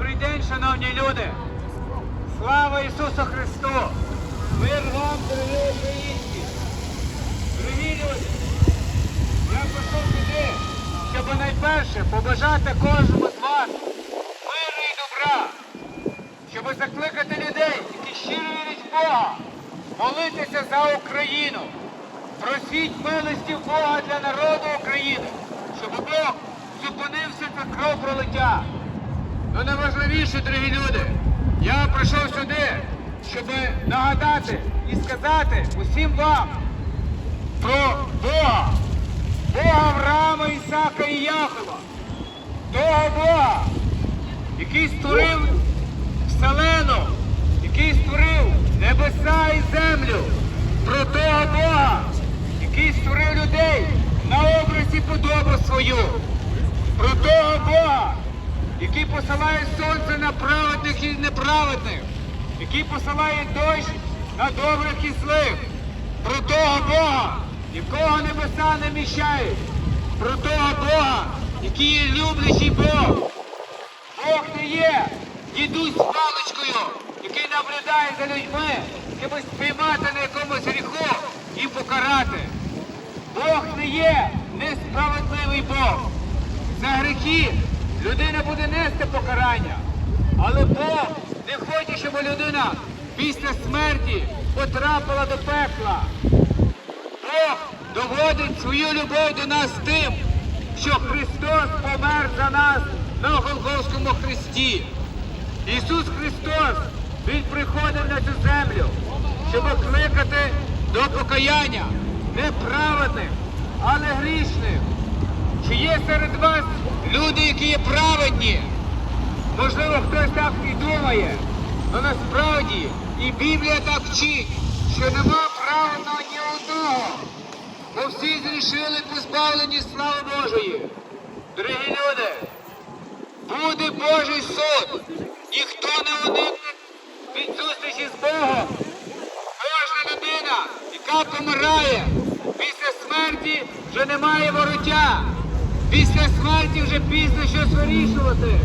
Добрий день, шановні люди! Слава Ісусу Христу! Мир вам, дорогі українці! Дорогі люди! Я прийшов сюди, щоб найперше побажати кожному з вас миру і добра, щоб закликати людей, які щиро вірять в Бога, молитися за Україну. Просіть милості Бога для народу України, щоб Бог зупинився це кровопролиття. Ну найважливіше, дорогі люди, я прийшов сюди, щоб нагадати і сказати усім вам про Бога, Бога Авраама, Ісака і Якова, того Бога, який створив вселену, який створив небеса і землю, про того Бога, який створив людей на образі подобу свою, про того Бога, який посилає сонце на праведних і неправедних, який посилає дощ на добрих і злих, про того Бога, якого небеса не міщають, про того Бога, який є люблячий Бог. Бог не є дідусь з паличкою, який наблюдає за людьми, щоб спіймати на якомусь гріху і покарати. Бог не є несправедливий Бог. За гріхи людина буде нести покарання. Але Бог не хоче, щоб людина після смерті потрапила до пекла. Бог доводить свою любов до нас тим, що Христос помер за нас на Голгофському хресті. Ісус Христос, Він приходив на цю землю, щоб кликати до покаяння неправедних, але грішних. Чи є серед вас люди, які є праведні? Можливо, хтось так і думає, але насправді і Біблія так вчить, що нема праведного ні одного, бо всі зрішили позбавлені слави Божої. Дорогі люди, буде Божий суд, ніхто не уникне від зустрічі з Богом. Кожна людина, яка помирає, після смерті вже немає вороття. Після смерті вже пізно щось вирішувати.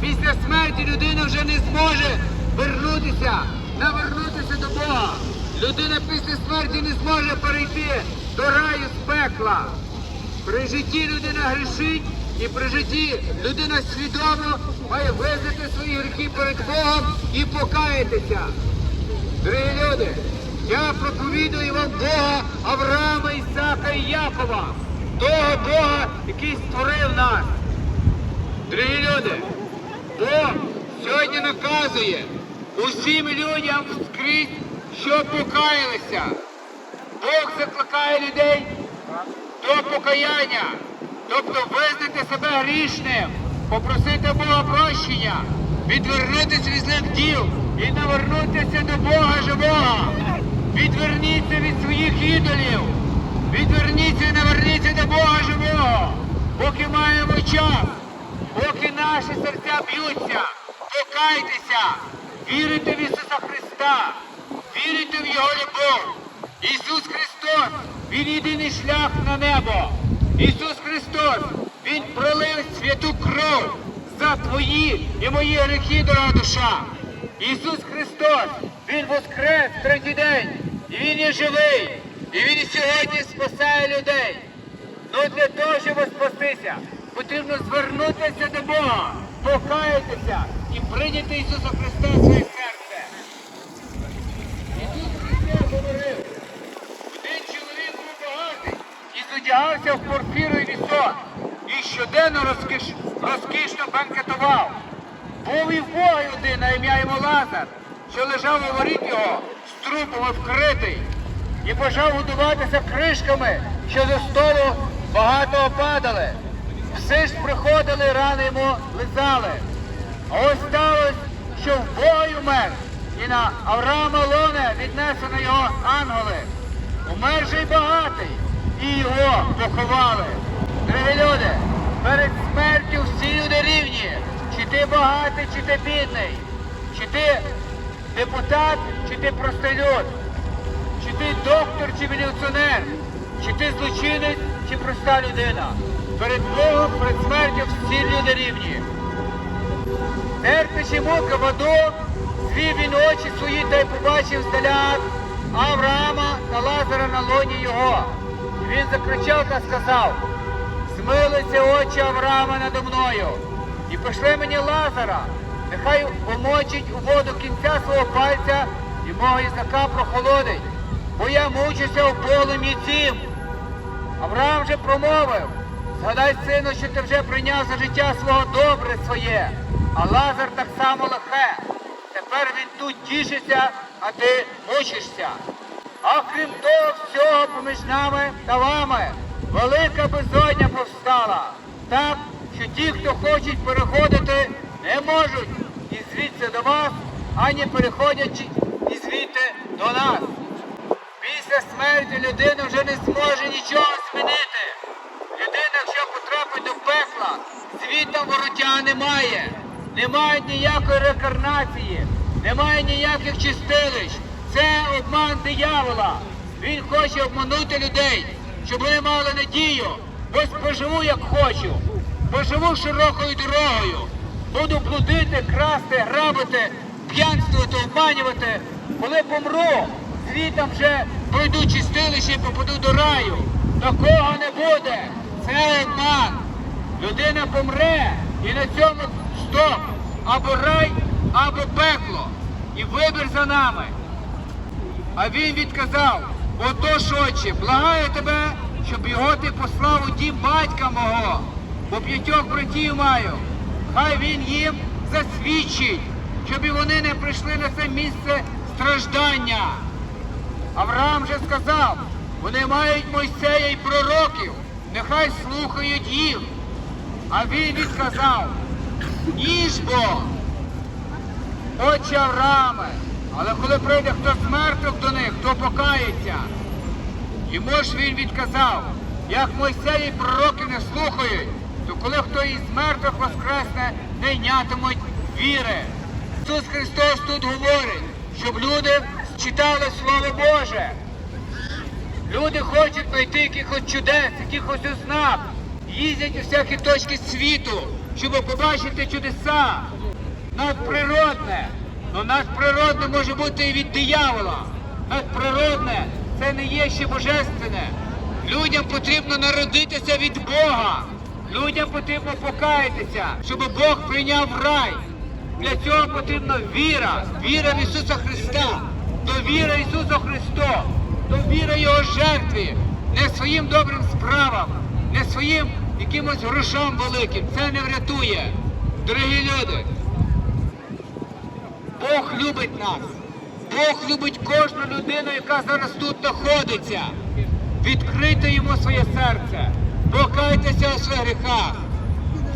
Після смерті людина вже не зможе вернутися, навернутися до Бога. Людина після смерті не зможе перейти до раю з пекла. При житті людина грішить, і при житті людина свідомо має визнати свої гріхи перед Богом і покаятися. Дорогі люди, я проповідую вам Бога Авраама, Ісака і Якова, того Бога, який створив нас. Дорогі люди, Бог сьогодні наказує усім людям скрізь, що покаялися. Бог закликає людей до покаяння, тобто визнати себе грішним, попросити Бога прощення, відвернутися від злих діл і навернутися до Бога живого. Відверніться від своїх ідолів, відверніться і наверніться до Бога живого, поки маємо час, поки наші серця б'ються, покайтеся, вірите в Ісуса Христа, вірите в Його любов. Ісус Христос, Він єдиний шлях на небо. Ісус Христос, Він пролив святу кров за твої і мої гріхи, дорога душа. Ісус Христос, Він воскрес третій день, і Він є живий, і Він сьогодні спасає людей. Ну для того, щоб спастися, потрібно звернутися до Бога, покаятися і прийняти Ісуса Христа в своє серце. Ісус Христос говорив, один чоловік був багатий і задягався в порфіру і вісон, і щоденно розкіш, розкішно банкетував. Був і в Бога один ім'я йому Лазар, що лежав у воріт його, з трупами вкритий, і почав годуватися кришками, що за столу багато падали. Всі ж приходили, рани йому лизали. А ось сталося, що в Бога й умер, і на Авраама лоне віднесено його ангели. Умер же й багатий, і його поховали. Дорогі люди, перед смертю всі люди рівні. Чи ти багатий, чи ти бідний, чи ти депутат, чи ти простолюд, чи ти доктор, чи міліціонер, чи ти злочинець, чи проста людина. Перед Богом, перед смертю всі люди рівні. Церква перші муки в звів він очі свої та й побачив здаля Авраама та Лазара на лоні його. І він закричав та сказав, змилися очі Авраама надо мною, і пошли мені Лазара, нехай помочить у воду кінця свого пальця і мого язика прохолодить, бо я мучуся у полум'ї цім. Авраам же промовив, згадай, сину, що ти вже прийняв за життя свого добре своє, а Лазар так само лихе. Тепер він тут тішиться, а ти мучишся. А крім того всього поміж нами та вами велика безодня повстала, так, що ті, хто хочуть переходити, не можуть і звідси до вас, ані переходячи і звідти до нас. Після смерті людина вже не зможе нічого змінити. Людина, якщо потрапить до пекла, звідти вороття немає. Немає ніякої рекарнації, немає ніяких чистилищ. Це обман диявола. Він хоче обманути людей, щоб вони мали надію. Ось поживу, як хочу, поживу широкою дорогою. Буду блудити, красти, грабити, п'янствувати, обманювати. Коли помру, звітом вже пройду чистилище і попаду до раю. Такого не буде. Це обман. Людина помре і на цьому стоп. Або рай, або пекло. І вибір за нами. А він відказав, отож, отче, благаю тебе, щоб його ти послав у дім батька мого, бо п'ятьох братів маю. Хай він їм засвідчить, щоб і вони не прийшли на це місце страждання. Авраам же сказав, вони мають Мойсея і пророків, нехай слухають їх. А він відказав, ніж бо. Отче Аврааме, але коли прийде хто з мертвих до них, хто покається. Йому ж він відказав, як Мойсей і пророки не слухають, то коли хто із мертвих воскресне, не йнятимуть віри. Ісус Христос тут говорить, щоб люди читали Слово Боже. Люди хочуть знайти якихось чудес, якихось ознак, їздять у всякі точки світу, щоб побачити чудеса. Надприродне. Ну надприродне може бути і від диявола. Надприродне це не є ще божественне. Людям потрібно народитися від Бога. Людям потрібно покаятися, щоб Бог прийняв рай. Для цього потрібна віра, віра в Ісуса Христа, довіра Ісусу Христу, довіра Його жертві, не своїм добрим справам, не своїм якимось грошам великим. Це не врятує. Дорогі люди, Бог любить нас. Бог любить кожну людину, яка зараз тут знаходиться. Відкрийте йому своє серце, покайтеся у своїх гріхах,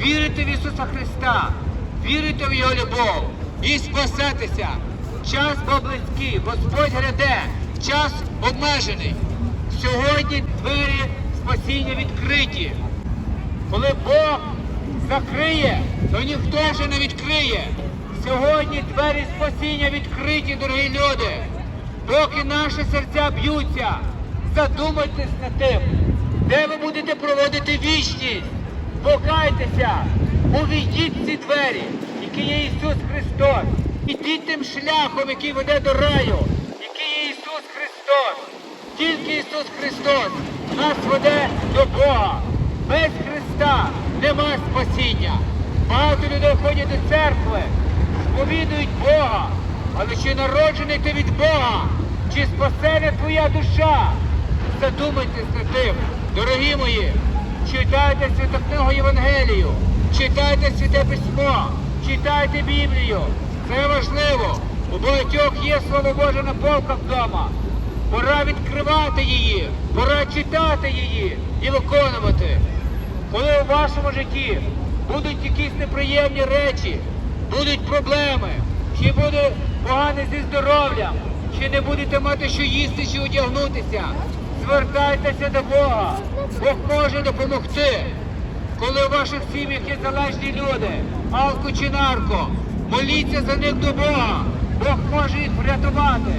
вірите в Ісуса Христа, вірите в Його любов і спасетеся. Час бо близький, Господь гряде, час обмежений. Сьогодні двері спасіння відкриті. Коли Бог закриє, то ніхто вже не відкриє. Сьогодні двері спасіння відкриті, дорогі люди. Поки наші серця б'ються, задумайтесь над тим, де ви будете проводити вічність. Покайтеся, увійдіть ці двері, які є Ісус Христос. Ідіть тим шляхом, який веде до раю, який є Ісус Христос. Тільки Ісус Христос нас веде до Бога. Без Христа нема спасіння. Багато людей ходять до церкви, сповідують Бога, але чи народжений ти від Бога, чи спасена твоя душа? Задумайтесь над тим, дорогі мої, читайте святу книгу Євангелію, читайте святе письмо, читайте Біблію. Це важливо. У багатьох є Слово Боже на полках вдома. Пора відкривати її, пора читати її і виконувати. Коли у вашому житті будуть якісь неприємні речі, будуть проблеми, чи буде погане зі здоров'ям, чи не будете мати що їсти, чи одягнутися, звертайтеся до Бога. Бог може допомогти. Коли у ваших сім'ях є залежні люди, алко чи нарко, моліться за них до Бога. Бог може їх врятувати.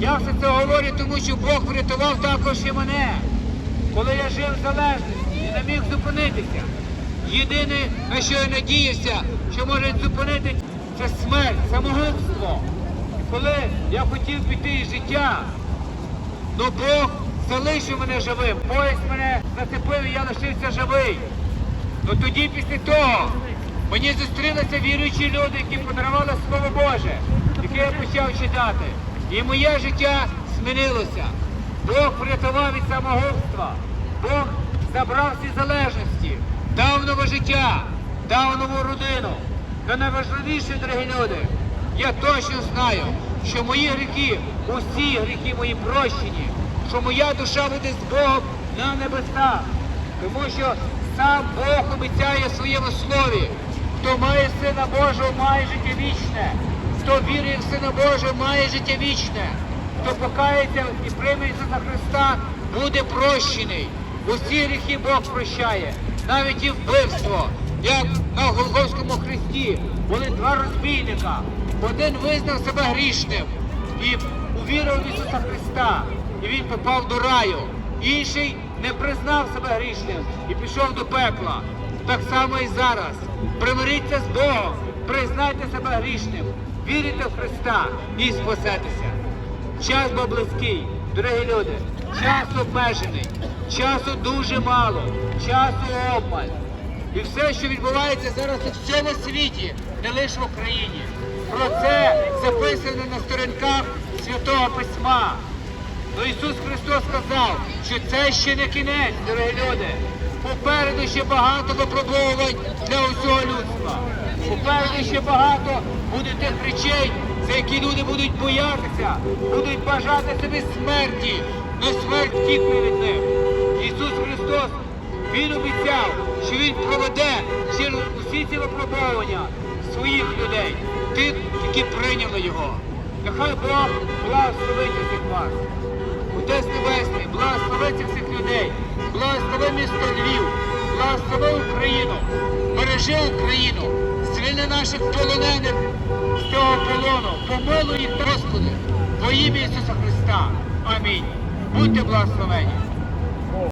Я все це говорю, тому що Бог врятував також і мене, коли я жив в залежності і не міг зупинитися. Єдине, на що я надіявся, що може зупинити це смерть, самогубство. Коли я хотів піти із життя, Ну Бог залишив мене живим. Поїзд мене зацепив, і я лишився живий. Ну тоді після того мені зустрілися віруючі люди, які подарували Слово Боже, яке я почав читати. І моє життя змінилося. Бог врятував від самогубства. Бог забрав всі залежності, дав нове життя, дав нову родину. Та найважливіше, дорогі люди, я точно знаю, що мої гріхи, усі гріхи мої прощені, що моя душа буде з Богом на небесах. Тому що сам Бог обіцяє в своєму слові, хто має Сина Божого, має життя вічне, хто вірує в Сина Божого, має життя вічне, хто покається і прийме Ісуса Христа, буде прощений. Усі гріхи Бог прощає, навіть і вбивство, як на Голгофському хресті були два розбійника. Один визнав себе грішним і увірив в Ісуса Христа, і він попав до раю. Інший не признав себе грішним і пішов до пекла. Так само і зараз. Примиріться з Богом, признайте себе грішним, вірите в Христа і спасетеся. Час бо близький, дорогі люди, час обмежений, часу дуже мало, часу обмаль. І все, що відбувається зараз у всьому світі, не лише в Україні. Про це записано на сторінках Святого Письма. Ну Ісус Христос сказав, що це ще не кінець, дорогі люди. Попереду ще багато випробовувань для усього людства. Попереду ще багато буде тих речей, за які люди будуть боятися, будуть бажати собі смерті, але смерть втікне від них. Ісус Христос, Він обіцяв, що Він проведе через усі ці випробовування своїх людей, тих, які прийняли Його. Нехай Бог благословить усіх вас. Отець Небесний, благослови цих всіх людей, благослови місто Львів, благослови Україну, бережи Україну, звільни наших полонених з цього полону, помилуй їх, Господи, во ім'я Ісуса Христа. Амінь. Будьте благословені.